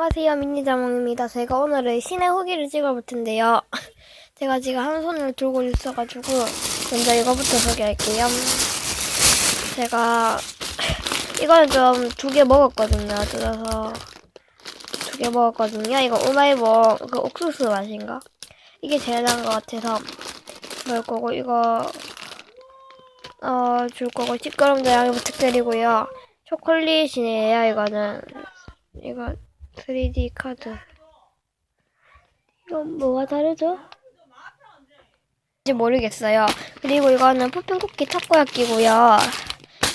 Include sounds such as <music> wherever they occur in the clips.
안녕하세요 미니자몽입니다. 제가 오늘은 신의 후기를 찍어볼 텐데요. <laughs> 제가 지금 한 손을 들고 있어가지고 먼저 이거부터 소개할게요. 제가 <laughs> 이거는 좀 두 개 먹었거든요. 그래서 두 개 먹었거든요. 이거 오마이버 그 옥수수 맛인가? 이게 제일 나은 것 같아서 먹을 거고 이거 어 줄 거고 시끄럼도 양해 부탁드리고요. 초콜릿이에요. 이거는 이거 3D 카드. 이건 뭐가 다르죠? 이제 모르겠어요. 그리고 이거는 푸핀 쿠키 타코야끼고요.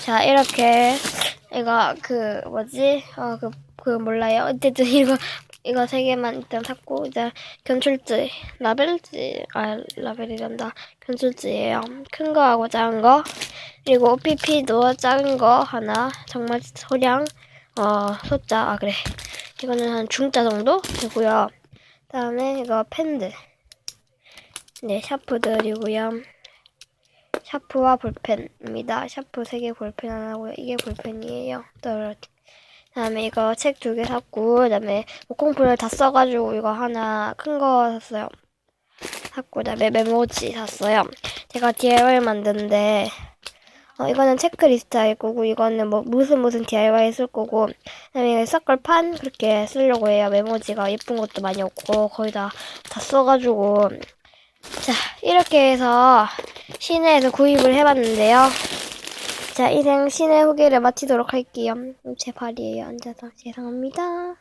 자, 이렇게 이거 그 뭐지? 어그그 몰라요. 어쨌든 <laughs> 이거 이거 세 개만 일단 샀고 이제 견출지 라벨지 아 라벨이란다 견출지예요. 큰 거하고 작은 거 그리고 OPP도 작은 거 하나 정말 소량 어 소자 아 그래 이거는 한 중자 정도 되고요. 그다음에 이거 펜들 네 샤프들이고요. 샤프와 볼펜입니다. 샤프 3개 볼펜 하나고요. 이게 볼펜이에요. 떨어 그다음에 이거 책 두 개 샀고 그다음에 목공풀을 다 써가지고 이거 하나 큰 거 샀어요. 샀고 그다음에 메모지 샀어요. 제가 DIY 만드는데 어, 이거는 체크리스트 할 거고 이거는 뭐 무슨 무슨 DIY 쓸 거고 그다음에 서클판 그렇게 쓰려고 해요. 메모지가 예쁜 것도 많이 없고 거의 다 다 써가지고 자 이렇게 해서 시내에서 구입을 해봤는데요. 자 이생 시내 후기를 마치도록 할게요. 제 발이에요. 앉아서 죄송합니다.